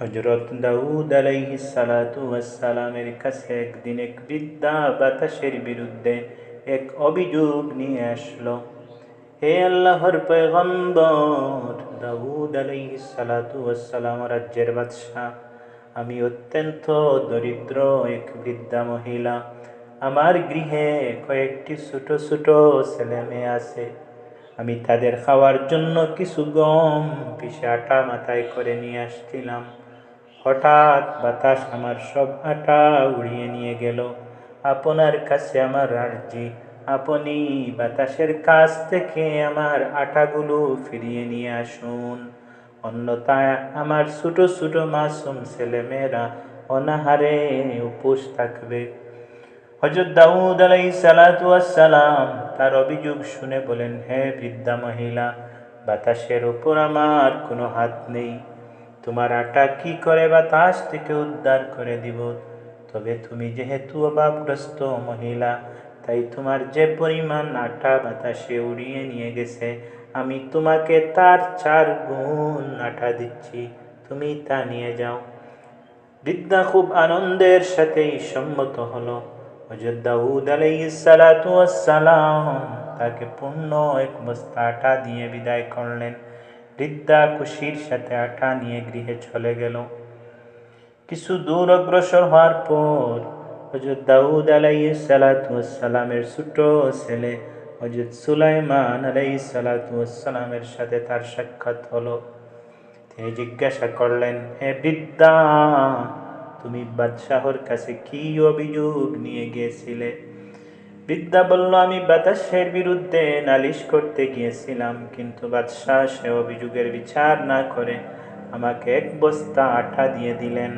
হজরত দাউদ আলাইহি সালামের কাছে একদিন এক বিদ্যা বাতাসের বিরুদ্ধে এক অভিযোগ নিয়ে আসলো। হে আল্লাহর পয়গম্বর, দাউদ আলাইহি সালাম রাজ্যের বাদশাহ, আমি অত্যন্ত দরিদ্র এক বৃদ্ধা মহিলা। আমার গৃহে কয়েকটি ছোট ছোট ছেলে মেয়ে আছে। আমি তাদের খাওয়ার জন্য কিছু গম, পিসে আটা মাথায় করে নিয়ে আসছিলাম। হঠাৎ বাতাস আমার সব আটা উড়িয়ে নিয়ে গেল। আপনার কাছে আমার আর্জি, আপনি বাতাসের কাছ থেকে আমার আটাগুলো ফিরিয়ে নিয়ে আসুন। অন্যথায় আমার ছোট ছোট মাসুম ছেলেমেয়েরা অনাহারে উপোস থাকবে। হজরত দাউদ আলাই সালাম তার অভিযোগ শুনে বলেন, হে বৃদ্ধা মহিলা, বাতাসের ওপর আমার কোনো হাত নেই। তোমার আটা কি করে বাতাস থেকে উদ্ধার করে দিব? তবে তুমি যেহেতু অভাবগ্রস্ত মহিলা, তাই তোমার যে পরিমাণ আটা বাতাসে উড়িয়ে নিয়ে গেছে, আমি তোমাকে তার চার গুণ আটা দিচ্ছি, তুমি তা নিয়ে যাও। বৃদ্ধা খুব আনন্দের সাথেই সম্মত হলো। হজরত দাউদ সালাম তাকে পূর্ণ এক বস্তা আটা দিয়ে বিদায় করলেন। বৃদ্ধা খুশির সাথে আটা নিয়ে গৃহে চলে গেল। কিছু দূর অগ্রসর হওয়ার পর হজরত দাউদ সালামের ছোট ছেলে হজরত সুলাইমান আলাই সালাতামের সাথে তার সাক্ষাৎ হলো। তিনি জিজ্ঞাসা করলেন, হে বৃদ্ধা, তুমি বাদশাহর কাছে কি অভিযোগ নিয়ে গিয়েছিলে? বিদ্যা বলল আমি বাতাসের বিরুদ্ধে নালিশ করতে গিয়েছিলাম, কিন্তু বাদশাহ সে অভিযোগের বিচার না করে আমাকে এক বস্তা আঠা দিয়ে দিলেন।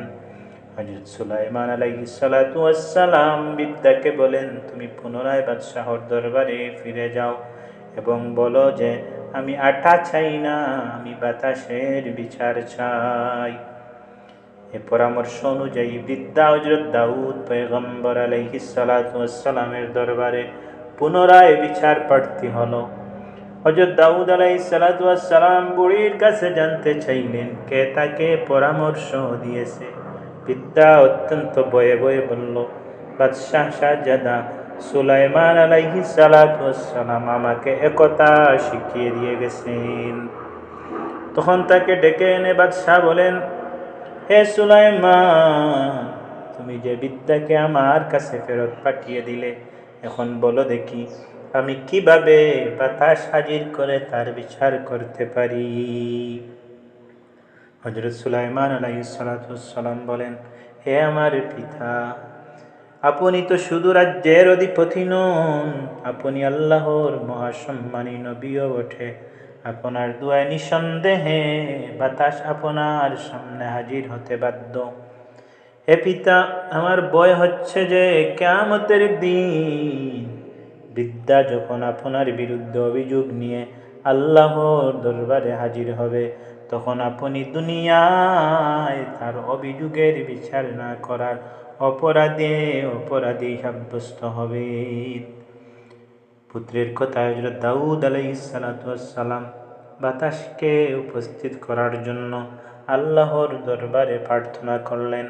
হজরত সুলাইমান আলাইসালাম বিদ্যাকে বলেন, তুমি পুনরায় বাদশাহর দরবারে ফিরে যাও এবং বলো যে, আমি আঠা চাই না, আমি বাতাসের বিচার চাই। এ পরামর্শ অনুযায়ী বিদ্যা হজরত দাউদ পয়গম্বর আলাইহিসালামের দরবারে পুনরায় বিচার প্রার্থী হলো। হজরত দাউদ আলাই সালাম বুড়ির কাছে জানতে চাইলেন, কে তাকে পরামর্শ দিয়েছে? বিদ্যা অত্যন্ত বয়ে বয়ে বলল, বাদশাহ শাহজাদা, সুলাইমান আলাইহি সালাম আমাকে একতা শিখিয়ে দিয়ে গেছেন। তখন তাকে ডেকে এনে বাদশাহ বলেন হে সুলাইমান, তুমি যে বিদ্যাকে আমার কাছে ফেরত পাঠিয়ে দিলে, এখন বলো দেখি, আমি কীভাবে বাতাস হাজির করে তার বিচার করতে পারি? হজরত সুলাইমান আলাইসালাম বলেন, হে আমার পিতা, আপনি তো শুধু রাজ্যের অধিপতি নন, আপনি আল্লাহর মহাসম্মানী নবীও ওঠে আপনার দুয়ায় নিঃসন্দেহে বাতাস আপনার সামনে হাজির হতে বাধ্য। হে পিতা, আমার বয় হচ্ছে যে কেমতের দিন বিদ্যা যখন আপনার বিরুদ্ধে অভিযোগ নিয়ে আল্লাহর দরবারে হাজির হবে, তখন আপনি দুনিয়ায় তার অভিযোগের বিচার না করার অপরাধে অপরাধী সাব্যস্ত হবে পুত্রের কথা হজরত দাউদ আলাইসালাম বাতাসকে উপস্থিত করার জন্য আল্লাহর দরবারে প্রার্থনা করলেন।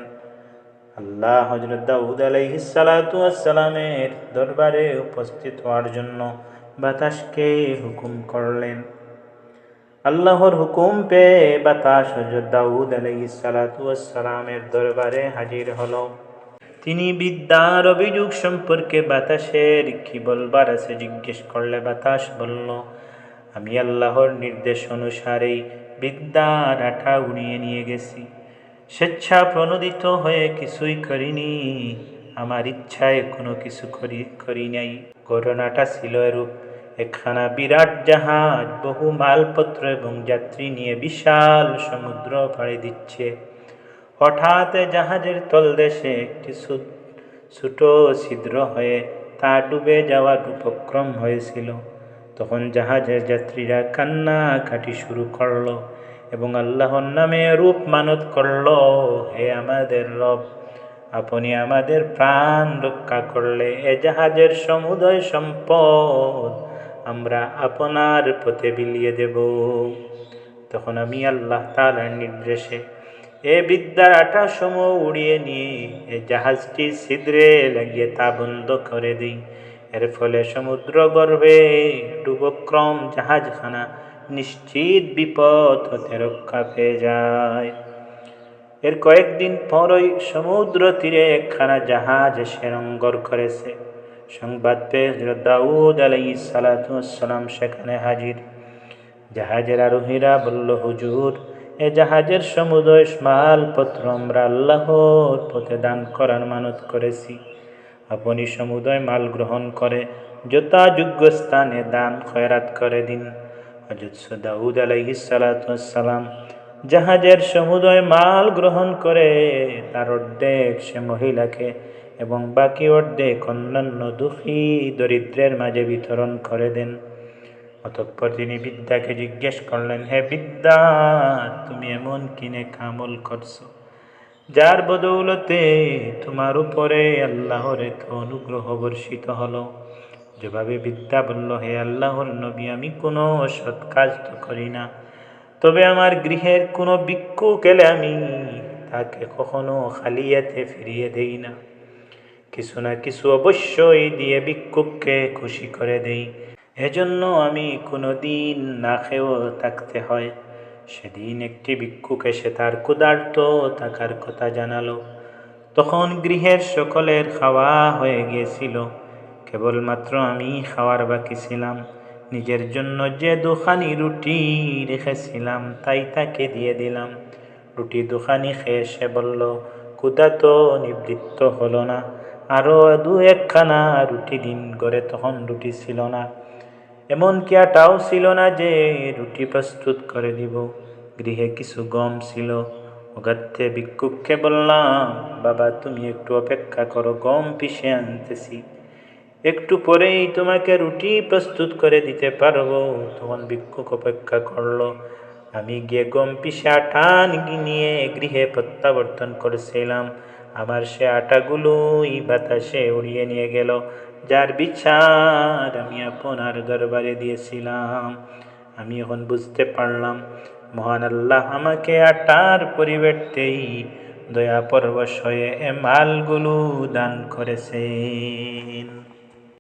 আল্লাহ হজরত দাউদ আলাইসালামের দরবারে উপস্থিত হওয়ার জন্য বাতাসকে হুকুম করলেন। আল্লাহর হুকুম পেয়ে বাতাস হজরত দাউদ আলাইসালামের দরবারে হাজির হলো। তিনি বিদ্যার অভিযোগ সম্পর্কে বাতাসের কি বলবার আছে? জিজ্ঞেস করলে বাতাস বলল, আমি আল্লাহর নির্দেশ অনুসারেই বিদ্যার আঠা উড়িয়ে নিয়ে গেছি। স্বেচ্ছা প্রণোদিত হয়ে কিছুই করিনি। আমার ইচ্ছায় কোনো কিছু করি করি নাই। ঘটনাটা ছিল এরূপ। একখানা বিরাট জাহাজ, বহু মালপত্র এবং যাত্রী নিয়ে বিশাল সমুদ্র পাড়ি দিচ্ছে। হঠাৎ জাহাজের তলদেশে একটি ছোট ছিদ্র হয়ে তা ডুবে যাওয়ার উপক্রম হয়েছিল। তখন জাহাজের যাত্রীরা কান্না কাটি শুরু করল এবং আল্লাহর নামে রূপ মানত করল, হে আমাদের রব, আপনি আমাদের প্রাণ রক্ষা করলে এ জাহাজের সমুদয় সম্পদ আমরা আপনার পথে বিলিয়ে দেব। তখন আমি আল্লাহ তালার নির্দেশে এ বিদ্যার আটা সমূহ উড়িয়ে নিয়ে এ জাহাজটি ছিদ্রে লাগিয়ে তা বন্ধ করে দিই। এর ফলে সমুদ্র গর্ভে ডুবক্রম জাহাজখানা নিশ্চিত বিপদ হতে রক্ষা পেয়ে যায়। এর কয়েকদিন পরই সমুদ্র তীরে একখানা জাহাজ এসে রঙ্গর করেছে। সংবাদ পেয়ে দাউদ আলাই সালাতাম সেখানে হাজির। জাহাজের আরোহীরা বলল, হুজুর এ জাহাজের সমুদয় মালপত্র আমরা আল্লাহর পথে দান করার মানত করেছি। আপনি সমুদয় মাল গ্রহণ করে যথাযোগ্য স্থানে দান, খয়রাত করে দিন। দাউদ আলাইহিস সালাম জাহাজের সমুদয় মাল গ্রহণ করে তার অর্ধেক সে মহিলাকে এবং বাকি অর্ধেক অন্যান্য দুঃখী দরিদ্রের মাঝে বিতরণ করে দেন। অতঃপর তিনি বিদ্যাকে জিজ্ঞেস করলেন, হে বিদ্যা, তুমি এমন কিনে কামল করছ, যার বদৌলতে তোমার উপরে আল্লাহর এত অনুগ্রহ বর্ষিত হলো? যেভাবে বিদ্যা বলল, হে আল্লাহর নবী, আমি কোনো সৎ কাজ তো করি না, তবে আমার গৃহের কোনো ভিক্ষুক এলে আমি তাকে কখনো খালিয়াতে ফিরিয়ে দেই না। কিছু না কিছু অবশ্যই দিয়ে ভিক্ষুককে খুশি করে দেই। এজন্য আমি কোনো দিন না খেয়েও থাকতে হয়। সেদিন একটি ভিক্ষুক এসে তার ক্ষুধার্ত থাকার কথা জানালো। তখন গৃহের সকলের খাওয়া হয়ে গিয়েছিল। কেবলমাত্র আমি খাওয়ার বাকি ছিলাম। নিজের জন্য যে দোকানি রুটি রেখেছিলাম, তাই তাকে দিয়ে দিলাম। রুটি দোকানি খেয়ে সে বলল, ক্ষুধা তো নিবৃত্ত হলো না। আরও দু একখানা রুটি দিন করে তখন রুটি ছিল না। এমনকি আটাও ছিল না যে রুটি প্রস্তুত করে দিব। গৃহে কিছু গম ছিল। ওগাতে ভিক্ষুককে বললাম, বাবা, তুমি একটু অপেক্ষা করো, গম পিষে আনতেছি। একটু পরেই তোমাকে রুটি প্রস্তুত করে দিতে পারব। তখন ভিক্ষুক অপেক্ষা করল। আমি গিয়ে গম পিষে আটা নিয়ে গৃহে প্রত্যাবর্তন করেছিলাম। আমার সে আটাগুলোই বাতাসে উড়িয়ে নিয়ে গেল। যার বিচার আমি আপনার দরবারে দিয়েছিলাম। আমি এখন বুঝতে পারলাম, মহান আল্লাহ আমাকে আটার পরিবর্তেই দয়া পরবশ হয়ে এ মালগুলো দান করেছেন।